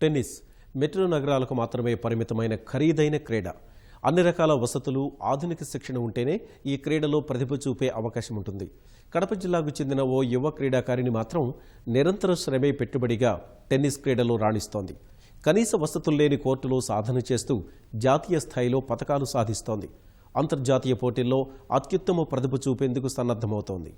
Tennis metro నగరాలకు మాత్రమే పరిమితమైన ఖరీదైన క్రీడ. అన్ని రకాల వసతులు ఆధునిక శిక్షణ ఉంటేనే ఈ క్రీడలో ప్రతిభ చూపే అవకాశం ఉంటుంది. కడప జిల్లాకు చెందిన ఓ యువ క్రీడాకారిని మాత్రం నిరంతర శ్రమే పెట్టుబడిగా టెన్నిస్ క్రీడలో రాణిస్తోంది. కనీస వసతులు లేని కోర్టులో సాధన చేస్తూ జాతీయ స్థాయిలో పథకాలు సాధిస్తోంది. అంతర్జాతీయ పోటీల్లో అత్యుత్తమ ప్రతిభ చూపేందుకు సన్నద్ధమవుతోంది.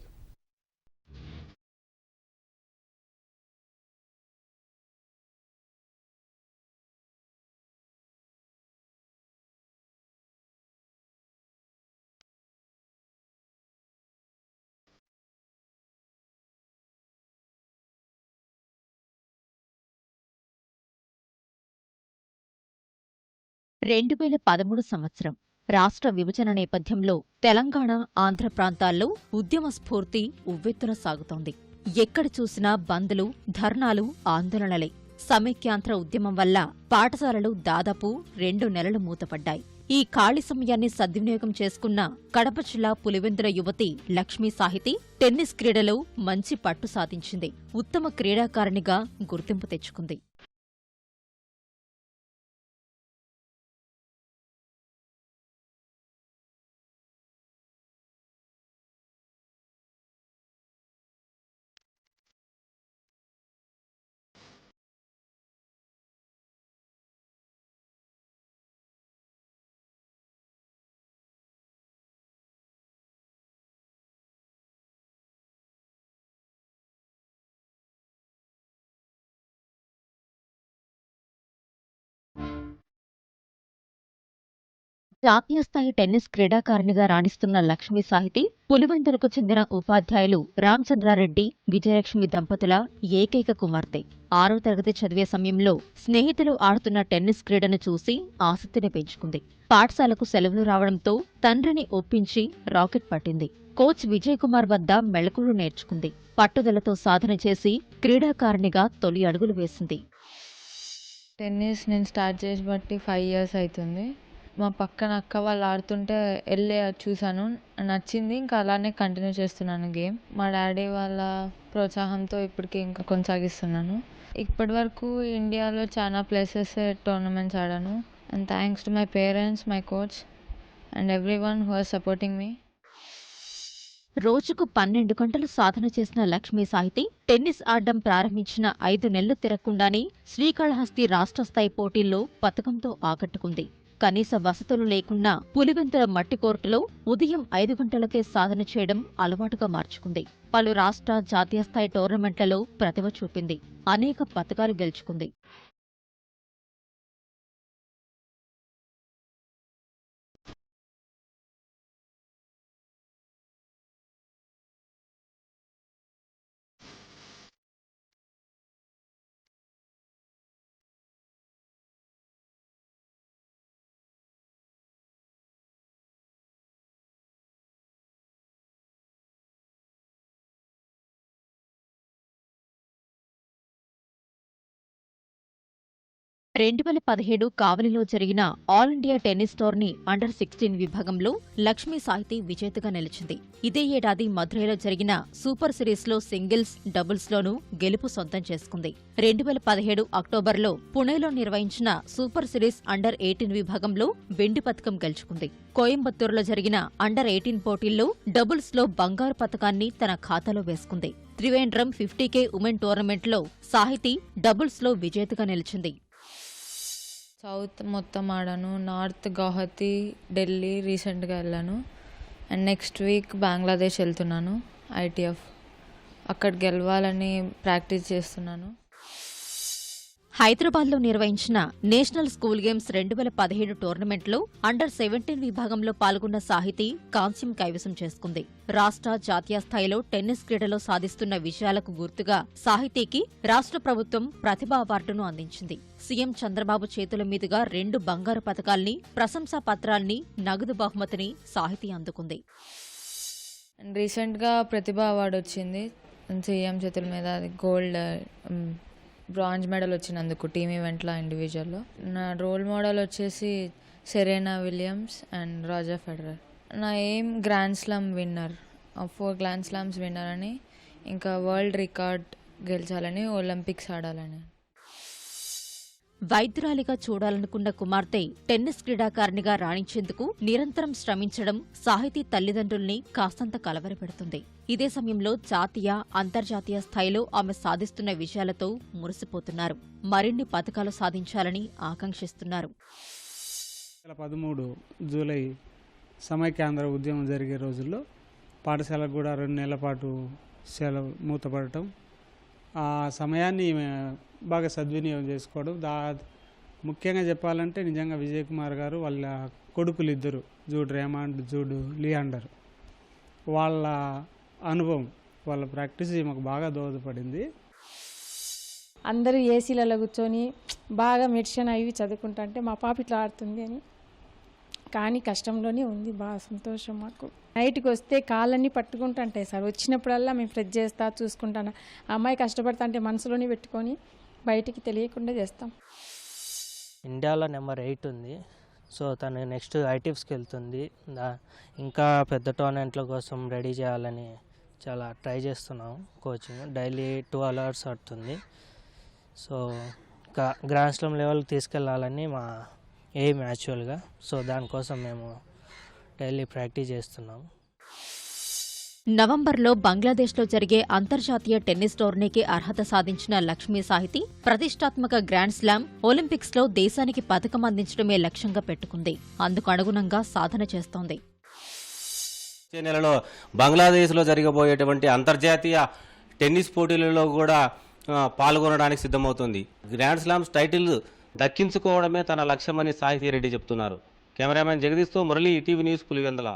రెండు వేల పదమూడు సంవత్సరం రాష్ట్ర విభజన నేపథ్యంలో తెలంగాణ ఆంధ్ర ప్రాంతాల్లో ఉద్యమ స్ఫూర్తి ఉవ్వెత్తున సాగుతోంది. ఎక్కడ చూసినా బంద్లు ధర్నాలు ఆందోళనలే. సమైక్యాంధ్ర ఉద్యమం వల్ల పాఠశాలలు దాదాపు రెండు నెలలు మూతపడ్డాయి. ఈ ఖాళీ సమయాన్ని సద్వినియోగం చేసుకున్న కడప జిల్లా పులివెందుల యువతి లక్ష్మీ సాహితి టెన్నిస్ క్రీడలో మంచి పట్టు సాధించింది. ఉత్తమ క్రీడాకారిణిగా గుర్తింపు తెచ్చుకుంది. జాతీయ స్థాయి టెన్నిస్ క్రీడాకారిణిగా రాణిస్తున్న లక్ష్మీ సాహితి పులివెందులకు చెందిన ఉపాధ్యాయులు రామచంద్రారెడ్డి విజయలక్ష్మి దంపతుల ఏకైక కుమార్తె. ఆరో తరగతి చదివే సమయంలో స్నేహితులు ఆడుతున్న టెన్నిస్ క్రీడను చూసి ఆసక్తిని పెంచుకుంది. పాఠశాలకు సెలవులు రావడంతో తండ్రిని ఒప్పించి రాకెట్ పట్టింది. కోచ్ విజయ్ కుమార్ వద్ద మెళకులు నేర్చుకుంది. పట్టుదలతో సాధన చేసి క్రీడాకారిణిగా తొలి అడుగులు వేసింది. టెన్నిస్ నేను స్టార్ట్ చేసి బట్టి ఫైవ్ ఇయర్స్ అవుతుంది. మా పక్కన అక్క వాళ్ళు ఆడుతుంటే వెళ్ళి చూసాను నచ్చింది. ఇంకా అలానే కంటిన్యూ చేస్తున్నాను గేమ్. మా డాడీ వాళ్ళ ప్రోత్సాహంతో ఇప్పటికి ఇంకా కొనసాగిస్తున్నాను. ఇప్పటి వరకు ఇండియాలో చాలా ప్లేసెస్ టోర్నమెంట్స్ ఆడాను. And thanks to my parents my coach and everyone who are supporting me రోజుకు పన్నెండు గంటలు సాధన చేసిన లక్ష్మీ సాహితి టెన్నిస్ ఆడడం ప్రారంభించిన ఐదు నెలలు తిరగకుండానే శ్రీకాళహస్తి రాష్ట్ర స్థాయి పోటీల్లో పథకంతో ఆకట్టుకుంది. కనీస వసతులు లేకున్నా పులివెందుల మట్టి కోర్టులో ఉదయం ఐదు గంటలకే సాధన చేయడం అలవాటుగా మార్చుకుంది. పలు రాష్ట్ర జాతీయ స్థాయి టోర్నమెంట్లలో ప్రతిభ చూపింది. అనేక పథకాలు గెలుచుకుంది. రెండు వేల పదిహేడు కావలిలో జరిగిన all India tennis tourney under sixteen విభాగంలో లక్ష్మీ సాహితి విజేతగా నిలిచింది. ఇదే ఏడాది మధురైలో జరిగిన సూపర్ సిరీస్లో సింగిల్స్ డబుల్స్లోనూ గెలుపు సొంతం చేసుకుంది. రెండు వేల పదిహేడు అక్టోబర్లో పుణేలో నిర్వహించిన సూపర్ సిరీస్ అండర్ ఎయిటీన్ విభాగంలో వెండి పథకం గెలుచుకుంది. కోయంబత్తూరులో జరిగిన అండర్ ఎయిటీన్ పోటీల్లో డబుల్స్లో బంగారు పథకాన్ని తన ఖాతాలో వేసుకుంది. త్రివేంద్రం ఫిఫ్టీ కే ఉమెన్ టోర్నమెంట్లో సాహితి డబుల్స్లో విజేతగా నిలిచింది. సౌత్ మొత్తం ఆడాను. నార్త్ గౌహతి ఢిల్లీ రీసెంట్గా వెళ్ళాను. అండ్ నెక్స్ట్ వీక్ బంగ్లాదేశ్ వెళ్తున్నాను ఐటీఎఫ్ అక్కడ గెలవాలని ప్రాక్టీస్ చేస్తున్నాను. హైదరాబాద్లో నిర్వహించిన నేషనల్ స్కూల్ గేమ్స్ రెండు వేల పదిహేడు టోర్నమెంట్లో అండర్ సెవెంటీన్ విభాగంలో పాల్గొన్న సాహితీ కాంస్యం కైవసం చేసుకుంది. రాష్ట్ర జాతీయ స్థాయిలో టెన్నిస్ క్రీడలో సాధిస్తున్న విజయాలకు గుర్తుగా సాహితీకి రాష్ట్ర ప్రభుత్వం ప్రతిభా అవార్డును అందించింది. సీఎం చంద్రబాబు చేతుల మీదుగా రెండు బంగారు పథకాల్ని ప్రశంసా పత్రాల్ని నగదు బహుమతిని సాహితీ అందుకుంది. రీసెంట్గా ప్రతిభ అవార్డు వచ్చింది సీఎం చేతుల మీద గోల్డ్ బ్రాంజ్ మెడల్ వచ్చినందుకు టీమ్ ఈవెంట్లో ఇండివిజువల్లో. నా రోల్ మోడల్ వచ్చేసి Serena Williams and Roger Federer నా aim grand slam winner four grand slams winner అని ఇంకా వరల్డ్ రికార్డ్ గెలిచాలని ఒలింపిక్స్ ఆడాలని. వైద్యురాలిగా చూడాలనుకున్న కుమార్తె టెన్నిస్ క్రీడాకారిణిగా రాణించేందుకు నిరంతరం శ్రమించడం సాహితీ తల్లిదండ్రుల్ని కాస్తంత కలవరపెడుతుంది. ఇదే సమయంలో జాతీయ అంతర్జాతీయ స్థాయిలో ఆమె సాధిస్తున్న విజయాలతో మురిసిపోతున్నారు. మరిన్ని పథకాలు సాధించాలని ఆకాంక్షిస్తున్నారు. పదమూడు జూలై సమైక్యాంధ్ర ఉద్యమం జరిగే రోజుల్లో పాఠశాలకు కూడా రెండు నెలల పాటు సెలవు మూతపడటం ఆ సమయాన్ని బాగా సద్వినియోగం చేసుకోవడం. దా ముఖ్యంగా చెప్పాలంటే నిజంగా విజయ్ కుమార్ గారు వాళ్ళ కొడుకులు ఇద్దరు జూడ్ రేమాండ్ జూడ్ లియాండర్ వాళ్ళ అనుభవం వాళ్ళ ప్రాక్టీస్ మాకు బాగా దోహదపడింది. అందరూ ఏసీలలో కూర్చొని బాగా మెడిసిన్ అవి చదువుకుంటా మా పాప ఇట్లా ఆడుతుంది అని కానీ కష్టంలోనే ఉంది బాగా సంతోషం మాకు. నైట్కి వస్తే కాళ్ళన్నీ పట్టుకుంటుంటాయి సార్. వచ్చినప్పుడల్లా మేము ఫ్రెష్ చేస్తా చూసుకుంటాను. ఆ అమ్మాయి కష్టపడతా అంటే మనసులోనే పెట్టుకొని బయటికి తెలియకుండా చేస్తాం. ఇండియాలో నెంబర్ ఎయిట్ ఉంది. సో తను నెక్స్ట్ ఐటీఎఫ్స్కి వెళ్తుంది. ఇంకా పెద్ద టోర్నమెంట్ల కోసం రెడీ చేయాలని చాలా ట్రై చేస్తున్నాం కోచింగ్ డైలీ టూ అవర్స్ ఆడుతుంది. సో ఇంకా గ్రాండ్ స్లామ్ లెవెల్కి తీసుకెళ్ళాలని మా ఎయిమ్ యాక్చువల్గా. సో దానికోసం మేము డైలీ ప్రాక్టీస్ చేస్తున్నాం. నవంబర్లో బంగ్లాదేశ్లో జరిగే అంతర్జాతీయ టెన్నిస్ టోర్నీకి అర్హత సాధించిన లక్ష్మీ సాహితి ప్రతిష్టాత్మక గ్రాండ్ స్లామ్ ఒలింపిక్స్లో దేశానికి పథకం అందించడమే లక్ష్యంగా పెట్టుకుంది. అందుకు అనుగుణంగా సాధన చేస్తోంది. వచ్చే నెలలో బంగ్లాదేశ్లో జరగబోయేటువంటి అంతర్జాతీయ టెన్నిస్ పోటీలలో కూడా పాల్గొనడానికి సిద్ధమవుతుంది. గ్రాండ్ స్లామ్స్ టైటిల్ దక్కించుకోవడమే తన లక్ష్యమని సాహితీ రెడ్డి చెప్తున్నారు. కెమెరామెన్ జగదీష్తో మురళి ఈటీవీ న్యూస్ పులివెందల.